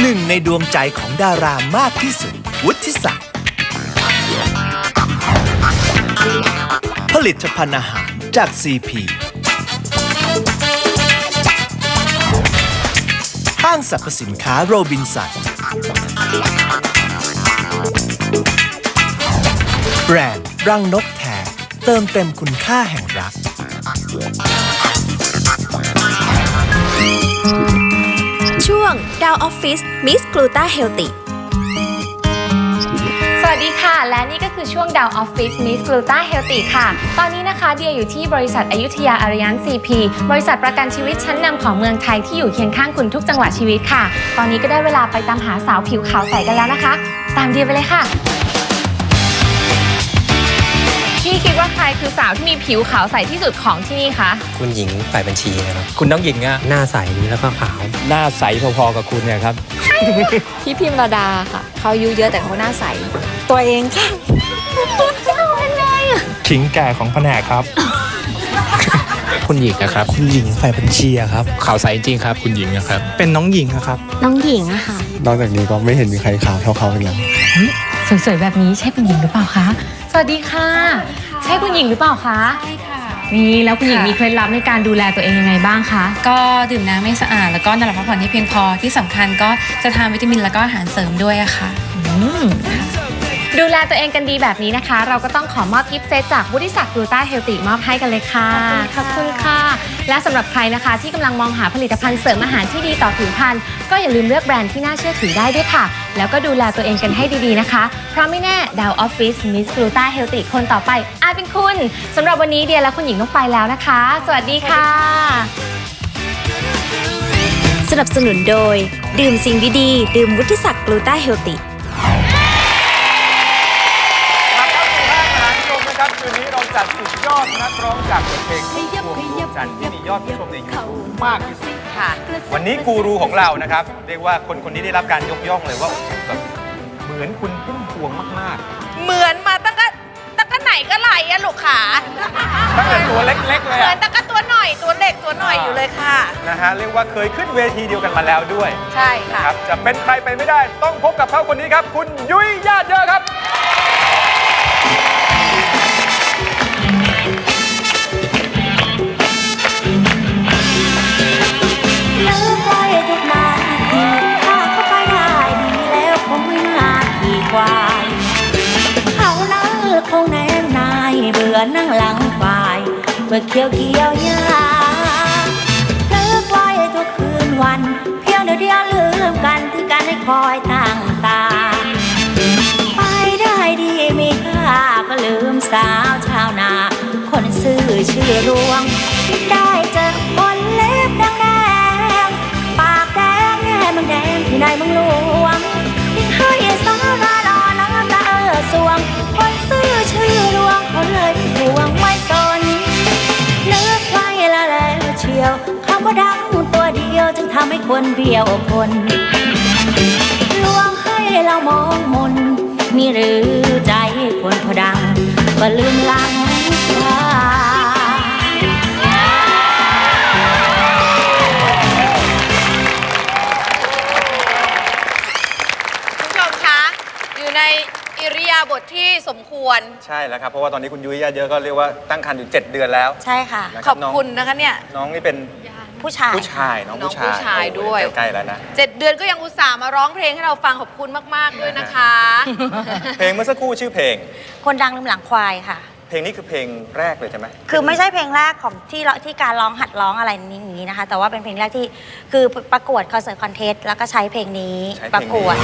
หนึ่งในดวงใจของดารามากที่สุด วุฒิศักดิ์ผลิตภัณฑ์อาหารจาก CP ห้างสรรพสินค้าโรบินสัน แบรนด์รังนกแท้เติมเต็มคุณค่าแห่งรัก ช่วงดาวออฟฟิศมิสกลูตาเฮลติสวัสดีค่ะ และนี่ก็คือช่วงดาวออฟฟิศมิสกลูตาเฮลติค่ะ ตอนนี้นะคะเดียอยู่ที่บริษัทอยุธยาอารยัน CP บริษัทประกันชีวิตชั้นนำของเมืองไทยที่อยู่เคียงข้างคุณทุกจังหวะชีวิตค่ะ ตอนนี้ก็ได้เวลาไปตามหาสาวผิวขาวใสกันแล้วนะคะ ตามเดียไปเลยค่ะ พี่คิดว่าใครคือสาวที่มีผิวขาวใสที่สุดของที่นี่คะคุณหญิงฝ่ายบัญชีนะครับคุณน้องหญิงอะหน้าใสแล้วก็ขาว หน้าใสพอๆกับคุณเนี่ยครับ พี่พิมระดาค่ะ เขาอายุเยอะแต่เขาหน้าใส ตัวเองค่ะขิงแก่ของแผนกครับ คุณหญิงนะครับ คุณหญิงฝ่ายบัญชีอะครับข่าวใสจริงครับ คุณหญิงนะครับ เป็นน้องหญิงอะครับ น้องหญิงอะค่ะ นอกจากนี้ก็ไม่เห็นมีใครขาวเท่าเขาอีกแล้ว สวยๆแบบนี้ใช่คุณหญิงหรือเปล่าคะ สวัสดีค่ะ ใช่คุณหญิงหรือเปล่าคะ ใช่ค่ะ นี่แล้วคุณหญิงมีเคล็ดลับในการดูแลตัวเองยังไงบ้างคะ ก็ดื่มน้ำให้สะอาดแล้วก็นอนหลับพักผ่อนให้เพียงพอที่สำคัญก็จะทานวิตามินแล้วก็อาหารเสริมด้วยอะค่ะ ดูแลตัวเองกันดีแบบนี้นะคะ เราก็ต้องขอมอบกิฟต์เซตจากวุฒิศักดิ์กลูต้าเฮลติมอบให้กันเลยค่ะ ขอบคุณค่ะ และสำหรับใครนะคะที่กำลังมองหาผลิตภัณฑ์เสริมอาหารที่ดีต่อผิวพรรณก็อย่าลืมเลือกแบรนด์ที่น่าเชื่อถือได้ด้วยค่ะ แล้วก็ดูแลตัวเองกันให้ดีๆนะคะ เพราะไม่แน่ดาวออฟฟิศมิสกลูต้าเฮลติคนต่อไปอาจเป็นคุณสำหรับวันนี้เดียและคุณหญิงต้องไปแล้วนะคะ สวัสดีค่ะ สนับสนุนโดย ดื่มสิ่งดีๆดื่มวุฒิศักดิ์กลูตาเฮลติ ยอดนักร้องจากบทเพลงพุ่มพวงดวงจันทร์ที่มียอดผู้ชมในยูทูบมากที่สุดวันนี้กูรูของเรานะครับ เรียกว่าคนคนนี้ได้รับการยกย่องเลยว่าโอ้โหแบบเหมือนคุณพุ่มพวงมากเหมือนมาตั้งแต่ตั้งแต่ไหนก็ไหลอะลูกขาๆ ตั้งแต่ตัวเล็กๆเลยเหมืออะนตั้งแต่ตัวหน่อยตัวเล็กตัวหน่อยอยู่เลยค่ะ นะฮะเรียกว่าเคยขึ้นเวทีเดียวกันมาแล้วด้วยใช่ค่ะนะครับจะเป็นใครไปไม่ได้ต้องพบกับเขาคนนี้ครับ คุณยุ้ย นั่งหลังควายเมื่อเคี้ยวเกี่ยวยาเลิกไว้ทุกคืนวัน เพียงเดียวเดียวลืมกันที่การให้คอยตั้งตา ไปได้ดีมีค่าก็ลืมสาวชาวนา คนซื่อชื่อรวงได้ ทำให้คนเบี้ยวคนลวงให้เรามองมนมีหรือใจคนพอดัง ก็ลืมหลังว่าคุณผู้ชมคะ อยู่ในอิริยาบถที่สมควร ใช่แล้วครับ เพราะว่าตอนนี้คุณยุ้ยญาติเยอะก็เรียกว่าตั้งครรภ์อยู่ 7 เดือนแล้วใช่ค่ะ นะขอบคุณนะคะเนี่ย น้องนี่เป็น ผู้ชาย ผู้ชายน้องน้องผู้ชายผู้ชายด้วยโอ้โหใกล้ๆแล้วนะ เจ็ดเดือนก็ยังอุตส่าห์มาร้องเพลงให้เราฟังขอบคุณมาก ๆ ด้วยนะคะ เพลงเมื่อสักครู่ชื่อเพลง คนดังลืมหลังควายค่ะ เพลงนี้คือเพลงแรกเลยใช่ไหมคือไม่ใช่เพลงแรกของที่เราที่การร้องหัดร้องอะไรนี้อย่างนี้นะคะ แต่ว่าเป็นเพลงแรกที่คือประกวดคอนเสิร์ตคอนเทสต์แล้วก็ใช้เพลงนี้ใช้เพลงนี้ประกวด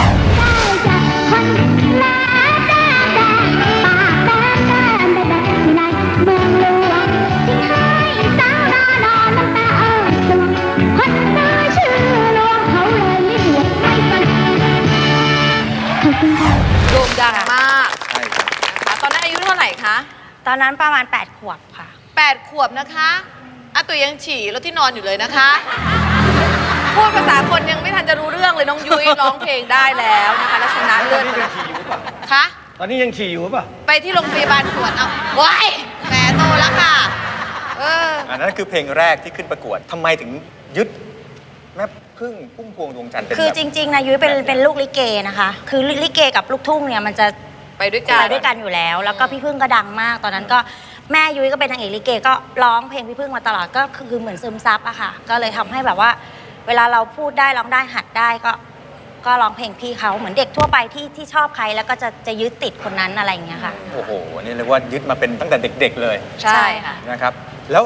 โด่งดังมากใช่ครับ นะคะตอนนั้นอายุเท่าไหร่คะตอนนั้นประมาณ 8 ขวบค่ะแปดขวบนะคะอาตุยยังฉี่แล้วที่นอนอยู่เลยนะคะ พูดภาษาคนยังไม่ทันจะรู้เรื่องเลยน้องยุ้ยร้องเพลงได้แล้วนะคะแล้วชนะเลิศคะตอนนี้ยังฉี่อยู่ป่ะไปที่โรงพยาบาลสวนเอาว้ายแหมโตแล้วค่ะ เออ อันนั้นคือเพลงแรกที่ขึ้นประกวดทำไมถึงยึดแม่ พึ่งพุ่มพวงดวงจันทร์เป็นคือแบบ จริงๆนะยุ้ยเป็นเป็นลูกลิเกนะคะ คือลิเกกับลูกทุ่งเนี่ยมันจะไปด้วยกัน ไปด้วยกันอยู่แล้ว แล้วก็พี่พึ่งก็ดังมาก ตอนนั้นก็แม่ยุ้ยก็เป็นนางเอกลิเกก็ร้องเพลงพี่พึ่งมาตลอดก็คือเหมือนซึมซับอะค่ะ ก็เลยทำให้แบบว่า เวลาเราพูดได้ร้องได้หัดได้ก็ก็ร้องเพลงพี่เขาเหมือนเด็กทั่วไปที่ที่ชอบใครแล้วก็จะจะยึดติดคนนั้นอะไรอย่างเงี้ยค่ะ โอ้โหนี่เรียกว่ายึดมาเป็นตั้งแต่เด็ก ๆ เลยใช่ค่ะ นะครับ แล้ว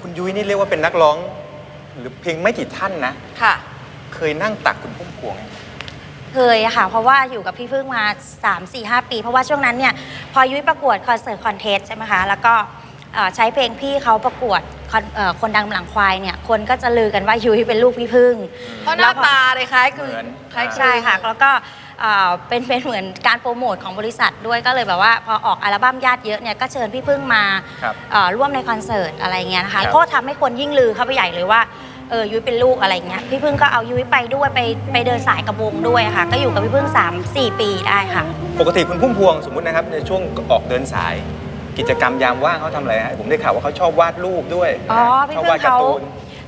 คุณยุ้ยนี่เรียกว่าเป็นนักร้อง หรือเพียงไม่กี่ท่านนะ ค่ะ เคยนั่งตักคุณพุ่มพวงไหม เคยอะค่ะ เพราะว่าอยู่กับพี่พึ่งมา 3 4 5 ปี เพราะว่าช่วงนั้นเนี่ย พอยุ้ยประกวดคอนเสิร์ตคอนเทสใช่ไหมคะ แล้วก็เอ่อใช้เพลงพี่เขาประกวดคอนเอ่อคนดังหลังควายเนี่ย คนก็จะลือกันว่ายุ้ยเป็นลูกพี่พึ่ง เพราะหน้าตาเลยคล้ายคือเหมือน คล้ายใช่ค่ะ แล้วก็เอ่อเป็นเป็นเหมือนการโปรโมทของบริษัทด้วยก็เลยแบบว่าพอออกอัลบั้มญาติเยอะเนี่ยก็เชิญพี่พึ่งมาครับเอ่อร่วมในคอนเสิร์ตอะไรเงี้ยนะครัคะบก็ทำให้คนยิ่งลือเข้าไปใหญ่เลยว่า เออยุ้ยเป็นลูกอะไรเงี้ยพี่พึ่งก็เอายุ้ยไปด้วยไปไปเดินสายกับวงด้วยค่ะ ก็อยู่กับพี่พึ่ง 3 4 ปีได้ค่ะ ปกติคุณพุ่มพวงสมมุตินะครับในช่วงออกเดินสาย กิจกรรมยามว่างเขาทำอะไรฮะผมได้ข่าวว่าเขาชอบวาดรูปด้วยอ๋อพี่ชอบพึ่วางดการ์เขาตูน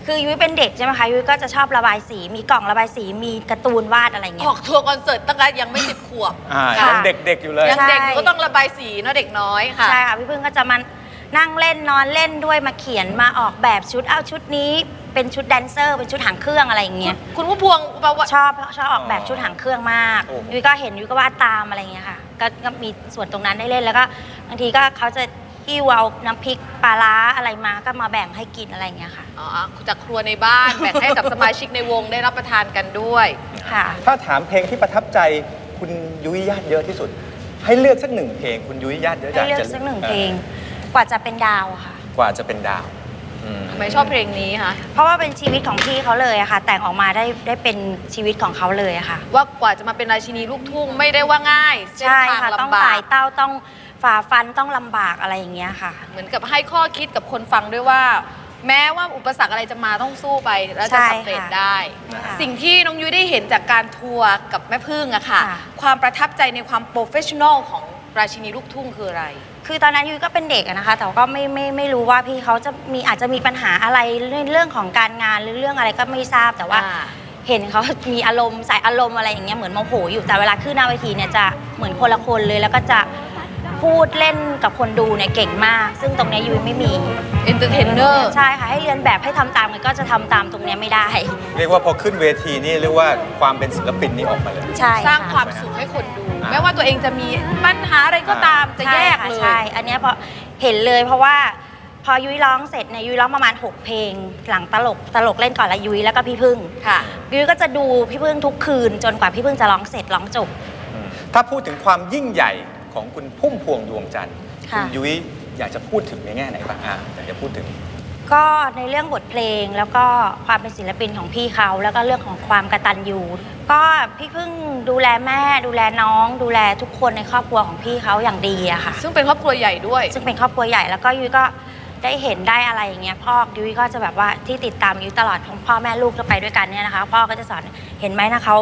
คือยุ้ยเป็นเด็กใช่ไหมคะยุ้ยก็จะชอบระบายสีมีกล่องระบายสีมีการ์ตูนวาดอะไรอเงี้อยกทัวร์คอนเสิร์ตตั้งแต่ยังไม่สิบขวบ อ่าค่ะ ยังเด็กๆอยู่เลย ยังเด็กอยู่ก็ต้องระบายสีเนอะเด็กน้อยค่ะ ใช่ค่ะพี่พึ่งก็จะมานั่งเล่นนอนเล่นด้วยมาเขียนมาออกแบบชุดเอาชุดนี้ เป็นชุดแดนเซอร์ เป็นชุดหางเครื่องอะไรอย่างเงี้ยคุณผู้พวงแปลว่าชอบชอบออกแบบชุดหางเครื่องมากโอ้โห ยุ้ยก็เห็นยุ้ยก็วาดตามอะไรอย่างเงี้ยค่ะก็ก็มีส่วนตรงนั้นได้เล่นแล้วก็บางทีก็เขาจะหิ้วเอาน้ำพริกปลาร้าอะไรมาก็มาแบ่งให้กินอะไรอย่างเงี้ยค่ะอ๋อจากครัวในบ้านแบ่งให้กับสมาชิกในวงได้รับประทานกันด้วย ค่ะ ถ้าถามเพลงที่ประทับใจคุณยุ้ยญาติเยอะที่สุด ให้เลือกสักหนึ่งเพลงคุณยุ้ยญาติเยอะให้เลือกจะสักหนึ่งเพลงกว่าจะเป็นดาวอะค่ะ กว่าจะเป็นดาวอืม ทำไมชอบเพลงนี้คะเพราะว่าเป็นชีวิตของพี่เขาเลยอะค่ะ แต่งออกมาได้ได้เป็นชีวิตของเขาเลยอะค่ะ ว่ากว่าจะมาเป็นราชินีลูกทุ่งไม่ได้ว่าง่ายเส้นใช่ทางค่ะ ต้องลำบาตากยเต้าต้องฝ่าฟันต้องลำบากอะไรอย่างเงี้ยค่ะ เหมือนกับให้ข้อคิดกับคนฟังด้วยว่า แม้ว่าอุปสรรคอะไรจะมาต้องสู้ไปแล้วจะใช่สำเร็จค่ะได้ ค่ะสิ่งที่น้องยุ้ยได้เห็นจากการทัวร์กับแม่พึ่งอะค่ะ ค่ะ ความประทับใจในความโปรเฟชชั่นอลของราชินีลูกทุ่งคืออะไร คือตอนนั้นยุ้ยก็เป็นเด็กอะนะคะ แต่ก็ไม่ไม่ไม่รู้ว่าพี่เขาจะมีอาจจะมีปัญหาอะไรเรื่องเรื่องของการงานหรือเรื่องอะไรก็ไม่ทราบแต่ว่า อ่า เห็นเขามีอารมณ์ใส่อารมณ์อะไรอย่างเงี้ยเหมือนโมโหอยู่แต่เวลาขึ้นหน้าเวทีเนี่ยจะเหมือนคนละคนเลยแล้วก็จะ พูดเล่นกับคนดูเนี่ยเก่งมาก ซึ่งตรงเนี้ยยุ้ยไม่มี เอนเตอร์เทนเนอร์ ใช่ค่ะ ให้เรียนแบบให้ทำตามกันก็จะทำตามตรงเนี้ยไม่ได้ เรียกว่าพอขึ้นเวทีนี่เรียกว่าความเป็นศิลปินนี่ออกมาเลย ใช่สร้างะความสุขให้คนดูอ่าแม้ว่าตัวเองจะมีปัญหาอะไรก็ตามจะแยกใช่ค่ะเลยใช่อันเนี้ยพอเห็นเลยเพราะว่าพอยุ้ยร้องเสร็จเนี่ยยุ้ยร้องประมาณ 6 เพลง หลังตลกตลกเล่นก่อนแล้วยุ้ยแล้วก็พี่พึ่งค่ะ ยุ้ยก็จะดูพี่พึ่งทุกคืนจนกว่าพี่พึ่งจะร้องเสร็จร้องจบอืมถ้าพูดถึงความยิ่งใหญ่ ของคุณพุ่มพวงดวงจันทร์ค่ะณยุ้ยอยากจะพูดถึงในแง่ไหนบ้างอะอยากจะพูดถึง ก็ในเรื่องบทเพลงแล้วก็ความเป็นศิลปินของพี่เขาแล้วก็เรื่องของความกตัญญูก็พี่พึ่งดูแลแม่ ดูแลน้อง ดูแลทุกคนในครอบครัวของพี่เขาอย่างดีอะค่ะ ซึ่งเป็นครอบครัวใหญ่ด้วย ซึ่งเป็นครอบครัวใหญ่แล้วก็ยุ้ยก็ได้เห็นได้อะไรอย่างเงี้ยพ่อยุ้ยก็จะแบบว่าที่ติดตามยุ้ยตลอดของพ่อแม่ลูกจะไปด้วยกันเนี่ยนะคะ พ่อก็จะสอนเห็นไหมนะเขา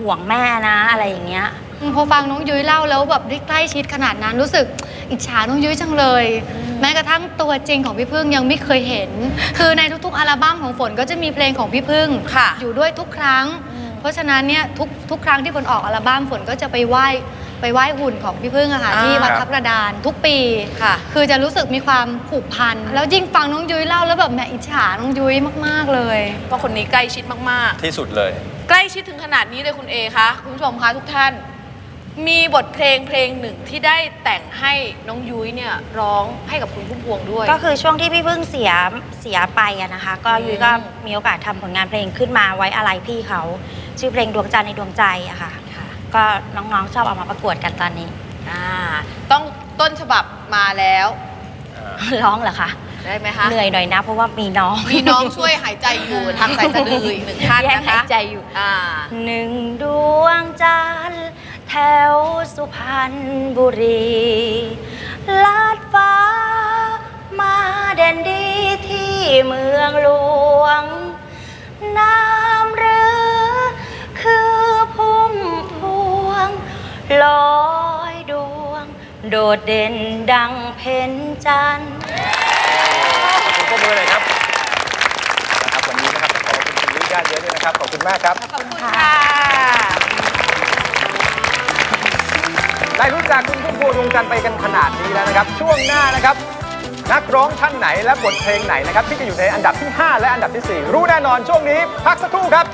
ห่วงแม่นะอะไรอย่างเงี้ยอืม พอฟังน้องยุ้ยเล่าแล้วแบบได้ใกล้ชิดขนาดนั้นรู้สึกอิจฉาน้องยุ้ยจังเลย แม้กระทั่งตัวจริงของพี่พึ่งยังไม่เคยเห็น คือในทุกๆอัลบั้มของฝนก็จะมีเพลงของพี่พึ่งค่ะอยู่ด้วยทุกครั้ง เพราะฉะนั้นเนี่ยทุกทุกครั้งที่ฝนออกอัลบั้มฝนก็จะไปไหว้ไปไหว้หุ่นของพี่พึ่งอะค่ะอ่าที่วัดครับทับกระดานทุกปีค่ะ คือจะรู้สึกมีความผูกพัน แล้วยิ่งฟังน้องยุ้ยเล่าแล้วแบบแหม่อิจฉาน้องยุ้ยมาก ๆเลย เพราะคนนี้ใกล้ชิดมากที่สุดเลยๆใกล้ชิดถึงขนาดนี้เลยคุณเอคะคุณผู้ชมคะทุกท่าน มีบทเพลงเพลงหนึ่งที่ได้แต่งให้น้องยุ้ยเนี่ยร้องให้กับคุณพุ่มพวงด้วย ก็คือช่วงที่พี่พึ่งเสียเสียไปอะนะคะ ก็อืมยุ้ยก็มีโอกาสทำผลงานเพลงขึ้นมาไว้อะไรพี่เขา ชื่อเพลงดวงจันทร์ในดวงใจอะค่ะ ก็น้องๆชอบเอามาประกวดกันตอนนี้ อ่า ต้องต้นฉบับมาแล้ว ร้องเหรอคะได้ไหมคะเหนื่อยหน่อยนะ เพราะว่ามีน้อง มีน้องช่วยหายใจอยู่ทางสายสะดืออีกหนึ่งท่านแยกนะคะหายใจอยู่ อ่า หนึ่งดวงจันทร์ แถวสุพรรณบุรีลาดฟ้า มาเด่นดีที่เมืองหลวง น้ำหรือ คือพุ่มพวงลอยดวง โดดเด่นดังเพ็ญจันทร์ขอบคุณพวกมือเลยครับนะครับวันนี้นะครับต้องขอบพระาติเยอะด้วยนะครับ ขอบคุณมากครับ ขอบคุณค่ะ ได้รู้จักคุณพุ่มพวงดวงจันทร์ไปกันขนาดนี้แล้วนะครับ ช่วงหน้านะครับ นักร้องท่านไหนและบทเพลงไหนนะครับ ที่จะอยู่ในอันดับที่ 5 และอันดับทีสี่4 รู้แน่นอนช่วงนี้ พักสักครู่ครับ